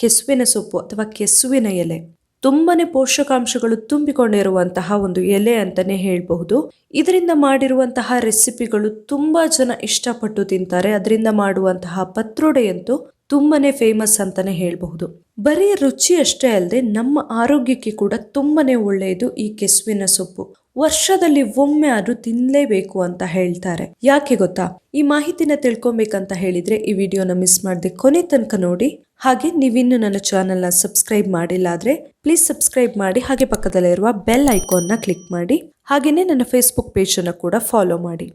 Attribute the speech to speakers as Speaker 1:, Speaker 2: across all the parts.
Speaker 1: ಕೆಸುವಿನ ಸೊಪ್ಪು ಅಥವಾ ಕೆಸುವಿನ ಎಲೆ. ತುಂಬಾನೇ ಪೋಷಕಾಂಶಗಳು ತುಂಬಿಕೊಂಡಿರುವಂತಹ ಒಂದು ಎಲೆ ಅಂತಾನೆ ಹೇಳಬಹುದು. ಇದರಿಂದ ಮಾಡಿರುವಂತಹ ರೆಸಿಪಿಗಳು ತುಂಬಾ ಜನ ಇಷ್ಟಪಟ್ಟು ತಿಂತಾರೆ. ಅದರಿಂದ ಮಾಡುವಂತಹ ಪತ್ರೊಡೆಯಂತೂ ತುಂಬಾನೇ ಫೇಮಸ್ ಅಂತಲೇ ಹೇಳಬಹುದು. ಬರೀ ರುಚಿ ಅಷ್ಟೇ ಅಲ್ಲದೆ ನಮ್ಮ ಆರೋಗ್ಯಕ್ಕೆ ಕೂಡ ತುಂಬಾನೇ ಒಳ್ಳೆಯದು ಈ ಕೆಸುವಿನ ಸೊಪ್ಪು. ವರ್ಷದಲ್ಲಿ ಒಮ್ಮೆ ಆದ್ರೂ ತಿನ್ಲೇಬೇಕು ಅಂತ ಹೇಳ್ತಾರೆ. ಯಾಕೆ ಗೊತ್ತಾ? ಈ ಮಾಹಿತಿನ ತಿಳ್ಕೊಬೇಕಂತ ಹೇಳಿದ್ರೆ ಈ ವಿಡಿಯೋನ ಮಿಸ್ ಮಾಡದೆ ಕೊನೆ ತನಕ ನೋಡಿ. ಹಾಗೆ ನೀವಿನ್ನು ನನ್ನ ಚಾನೆಲ್ನ ಸಬ್ಸ್ಕ್ರೈಬ್ ಮಾಡಿಲ್ಲ ಆದ್ರೆ ಪ್ಲೀಸ್ ಸಬ್ಸ್ಕ್ರೈಬ್ ಮಾಡಿ, ಹಾಗೆ ಪಕ್ಕದಲ್ಲಿರುವ ಬೆಲ್ ಐಕಾನ್ನ ಕ್ಲಿಕ್ ಮಾಡಿ ಹಾಗೆಯೇ ನನ್ನ ಫೇಸ್ಬುಕ್ ಪೇಜನ್ನು ಕೂಡ ಫಾಲೋ ಮಾಡಿ.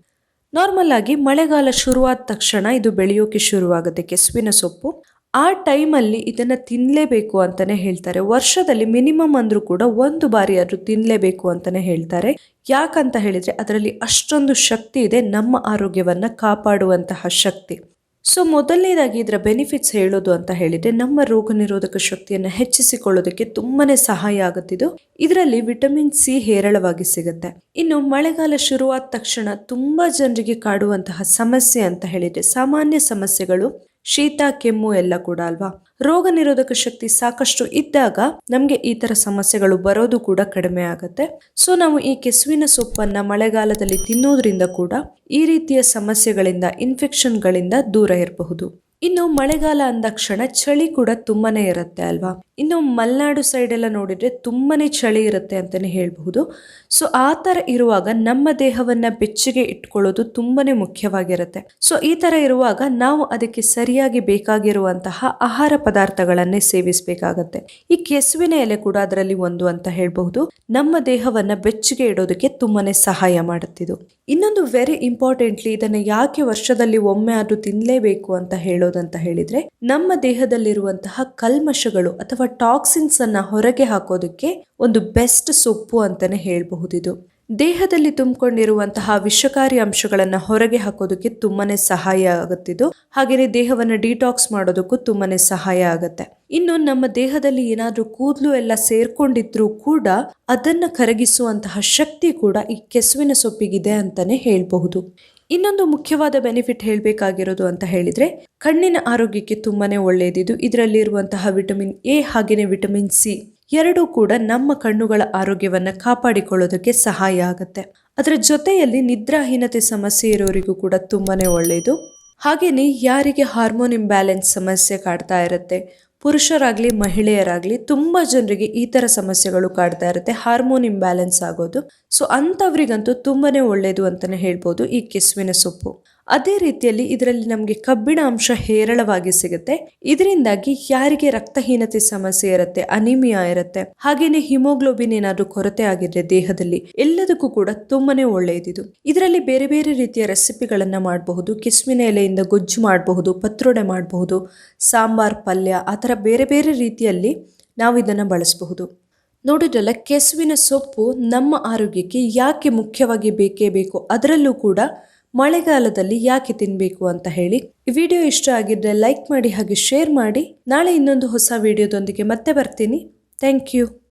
Speaker 1: ನಾರ್ಮಲ್ ಆಗಿ ಮಳೆಗಾಲ ಶುರುವಾದ ತಕ್ಷಣ ಇದು ಬೆಳೆಯೋಕೆ ಶುರುವಾಗುತ್ತೆ, ಕೆಸುವಿನ ಸೊಪ್ಪು. ಆ ಟೈಮಲ್ಲಿ ಇದನ್ನು ತಿನ್ನಲೇಬೇಕು ಅಂತಲೇ ಹೇಳ್ತಾರೆ. ವರ್ಷದಲ್ಲಿ ಮಿನಿಮಮ್ ಅಂದರೂ ಕೂಡ ಒಂದು ಬಾರಿ ಆದರೂ ತಿನ್ನಲೇಬೇಕು ಅಂತಲೇ ಹೇಳ್ತಾರೆ. ಯಾಕಂತ ಹೇಳಿದರೆ ಅದರಲ್ಲಿ ಅಷ್ಟೊಂದು ಶಕ್ತಿ ಇದೆ ನಮ್ಮ ಆರೋಗ್ಯವನ್ನು ಕಾಪಾಡುವಂತಹ ಶಕ್ತಿ. ಸೊ ಮೊದಲನೇದಾಗಿ ಇದರ ಬೆನಿಫಿಟ್ಸ್ ಹೇಳೋದು ಅಂತ ಹೇಳಿದ್ರೆ, ನಮ್ಮ ರೋಗ ನಿರೋಧಕ ಶಕ್ತಿಯನ್ನು ಹೆಚ್ಚಿಸಿಕೊಳ್ಳೋದಕ್ಕೆ ತುಂಬಾನೇ ಸಹಾಯ ಆಗುತ್ತಿದ್ದು, ಇದರಲ್ಲಿ ವಿಟಮಿನ್ ಸಿ ಹೇರಳವಾಗಿ ಸಿಗುತ್ತೆ. ಇನ್ನು ಮಳೆಗಾಲ ಶುರುವಾದ ತಕ್ಷಣ ತುಂಬಾ ಜನರಿಗೆ ಕಾಡುವಂತಹ ಸಮಸ್ಯೆ ಅಂತ ಹೇಳಿದ್ರೆ, ಸಾಮಾನ್ಯ ಸಮಸ್ಯೆಗಳು ಶೀತ, ಕೆಮ್ಮು ಎಲ್ಲ ಕೂಡ ಅಲ್ವಾ? ರೋಗ ನಿರೋಧಕ ಶಕ್ತಿ ಸಾಕಷ್ಟು ಇದ್ದಾಗ ನಮ್ಗೆ ಈ ತರ ಸಮಸ್ಯೆಗಳು ಬರೋದು ಕೂಡ ಕಡಿಮೆ ಆಗುತ್ತೆ. ಸೊ ನಾವು ಈ ಕೆಸುವಿನ ಸೊಪ್ಪನ್ನ ಮಳೆಗಾಲದಲ್ಲಿ ತಿನ್ನೋದ್ರಿಂದ ಕೂಡ ಈ ರೀತಿಯ ಸಮಸ್ಯೆಗಳಿಂದ ಇನ್ಫೆಕ್ಷನ್ಗಳಿಂದ ದೂರ ಇರಬಹುದು. ಇನ್ನು ಮಳೆಗಾಲ ಅಂದಾಕ್ಷಣ ಚಳಿ ಕೂಡ ತುಂಬಾನೇ ಇರುತ್ತೆ ಅಲ್ವಾ? ಇನ್ನು ಮಲೆನಾಡು ಸೈಡ್ ಎಲ್ಲ ನೋಡಿದ್ರೆ ತುಂಬಾನೇ ಚಳಿ ಇರುತ್ತೆ ಅಂತಾನೆ ಹೇಳಬಹುದು. ಸೊ ಆ ಥರ ಇರುವಾಗ ನಮ್ಮ ದೇಹವನ್ನ ಬೆಚ್ಚಗೆ ಇಟ್ಕೊಳ್ಳೋದು ತುಂಬಾನೇ ಮುಖ್ಯವಾಗಿರುತ್ತೆ. ಸೊ ಈ ತರ ಇರುವಾಗ ನಾವು ಅದಕ್ಕೆ ಸರಿಯಾಗಿ ಬೇಕಾಗಿರುವಂತಹ ಆಹಾರ ಪದಾರ್ಥಗಳನ್ನೇ ಸೇವಿಸಬೇಕಾಗತ್ತೆ. ಈ ಕೆಸುವಿನ ಎಲೆ ಕೂಡ ಅದರಲ್ಲಿ ಒಂದು ಅಂತ ಹೇಳಬಹುದು. ನಮ್ಮ ದೇಹವನ್ನ ಬೆಚ್ಚಗೆ ಇಡೋದಕ್ಕೆ ತುಂಬಾನೇ ಸಹಾಯ ಮಾಡುತ್ತಿದ್ದು. ಇನ್ನೊಂದು ವೆರಿ ಇಂಪಾರ್ಟೆಂಟ್ಲಿ ಇದನ್ನ ಯಾಕೆ ವರ್ಷದಲ್ಲಿ ಒಮ್ಮೆ ಆದ್ರೂ ತಿನ್ನಲೇಬೇಕು ಅಂತ ಹೇಳೋದಂತ ಹೇಳಿದ್ರೆ, ನಮ್ಮ ದೇಹದಲ್ಲಿರುವಂತಹ ಕಲ್ಮಶಗಳು ಅಥವಾ ಟಾಕ್ಸಿನ್ಸ್ ಅನ್ನ ಹೊರಗೆ ಹಾಕೋದಕ್ಕೆ ಒಂದು ಬೆಸ್ಟ್ ಸೊಪ್ಪು ಅಂತಾನೆ ಹೇಳಬಹುದಿದು. ದೇಹದಲ್ಲಿ ತುಂಬಿಕೊಂಡಿರುವಂತಹ ವಿಷಕಾರಿ ಅಂಶಗಳನ್ನ ಹೊರಗೆ ಹಾಕೋದಕ್ಕೆ ತುಂಬಾನೇ ಸಹಾಯ ಆಗುತ್ತಿದ್ದು ಹಾಗೆಯೇ ದೇಹವನ್ನ ಡಿಟಾಕ್ಸ್ ಮಾಡೋದಕ್ಕೂ ತುಂಬಾನೇ ಸಹಾಯ ಆಗುತ್ತೆ. ಇನ್ನು ನಮ್ಮ ದೇಹದಲ್ಲಿ ಏನಾದ್ರೂ ಕೂದಲು ಎಲ್ಲ ಸೇರ್ಕೊಂಡಿದ್ರು ಕೂಡ ಅದನ್ನ ಕರಗಿಸುವಂತಹ ಶಕ್ತಿ ಕೂಡ ಈ ಕೆಸುವಿನ ಸೊಪ್ಪಿಗಿದೆ ಅಂತಾನೆ ಹೇಳಬಹುದು. ಇನ್ನೊಂದು ಮುಖ್ಯವಾದ ಬೆನಿಫಿಟ್ ಹೇಳಬೇಕಾಗಿರೋದು ಅಂತ ಹೇಳಿದ್ರೆ, ಕಣ್ಣಿನ ಆರೋಗ್ಯಕ್ಕೆ ತುಂಬಾನೇ ಒಳ್ಳೆಯದಿದು ಇದರಲ್ಲಿರುವಂತಹ ವಿಟಮಿನ್ ಎ ಹಾಗೆಯೇ ವಿಟಮಿನ್ ಸಿ ಎರಡೂ ಕೂಡ ನಮ್ಮ ಕಣ್ಣುಗಳ ಆರೋಗ್ಯವನ್ನ ಕಾಪಾಡಿಕೊಳ್ಳೋದಕ್ಕೆ ಸಹಾಯ ಆಗುತ್ತೆ. ಅದರ ಜೊತೆಯಲ್ಲಿ ನಿದ್ರಾಹೀನತೆ ಸಮಸ್ಯೆ ಇರೋರಿಗೂ ಕೂಡ ತುಂಬಾನೇ ಒಳ್ಳೆಯದು ಹಾಗೆಯೇ ಯಾರಿಗೆ ಹಾರ್ಮೋನ್ ಇಂಬ್ಯಾಲೆನ್ಸ್ ಸಮಸ್ಯೆ ಕಾಡ್ತಾ ಇರುತ್ತೆ ಪುರುಷರಾಗ್ಲಿ, ಮಹಿಳೆಯರಾಗಲಿ ತುಂಬಾ ಜನರಿಗೆ ಈ ತರ ಸಮಸ್ಯೆಗಳು ಕಾಡ್ತಾ ಇರುತ್ತೆ. ಹಾರ್ಮೋನ್ ಇಂಬ್ಯಾಲೆನ್ಸ್ ಆಗೋದು. ಸೊ ಅಂಥವ್ರಿಗಂತೂ ತುಂಬಾನೇ ಒಳ್ಳೆಯದು ಅಂತಾನೆ ಹೇಳ್ಬೋದು ಈ ಕೆಸುವಿನ ಸೊಪ್ಪು. ಅದೇ ರೀತಿಯಲ್ಲಿ ಇದರಲ್ಲಿ ನಮಗೆ ಕಬ್ಬಿಣ ಅಂಶ ಹೇರಳವಾಗಿ ಸಿಗುತ್ತೆ. ಇದರಿಂದಾಗಿ ಯಾರಿಗೆ ರಕ್ತಹೀನತೆ ಸಮಸ್ಯೆ ಇರುತ್ತೆ, ಅನಿಮಿಯಾ ಇರುತ್ತೆ, ಹಾಗೇನೆ ಹಿಮೋಗ್ಲೋಬಿನ್ ಏನಾದ್ರೂ ಕೊರತೆ ಆಗಿದ್ರೆ ದೇಹದಲ್ಲಿ ಎಲ್ಲದಕ್ಕೂ ಕೂಡ ತುಂಬಾನೇ ಒಳ್ಳೆಯದಿದು. ಇದರಲ್ಲಿ ಬೇರೆ ಬೇರೆ ರೀತಿಯ ರೆಸಿಪಿಗಳನ್ನ ಮಾಡಬಹುದು. ಕಿಸ್ಮಿನ ಎಲೆಯಿಂದ ಗೊಜ್ಜು ಮಾಡಬಹುದು, ಪತ್ರೊಡೆ ಮಾಡಬಹುದು, ಸಾಂಬಾರ್, ಪಲ್ಯ, ಆ ಥರ ಬೇರೆ ಬೇರೆ ರೀತಿಯಲ್ಲಿ ನಾವು ಇದನ್ನು ಬಳಸಬಹುದು. ನೋಡಿದ್ರಲ್ಲ, ಕೆಸುವಿನ ಸೊಪ್ಪು ನಮ್ಮ ಆರೋಗ್ಯಕ್ಕೆ ಯಾಕೆ ಮುಖ್ಯವಾಗಿ ಬೇಕೇ ಬೇಕು? ಅದರಲ್ಲೂ ಕೂಡ ಮಳೆಗಾಲದಲ್ಲಿ ಯಾಕೆ ತಿನ್ನಬೇಕು ಅಂತ ಹೇಳಿ. ಈ ವಿಡಿಯೋ ಇಷ್ಟ ಆಗಿದ್ರೆ ಲೈಕ್ ಮಾಡಿ ಹಾಗೆ ಶೇರ್ ಮಾಡಿ. ನಾಳೆ ಇನ್ನೊಂದು ಹೊಸ ವಿಡಿಯೋದೊಂದಿಗೆ ಮತ್ತೆ ಬರ್ತೀನಿ. Thank you.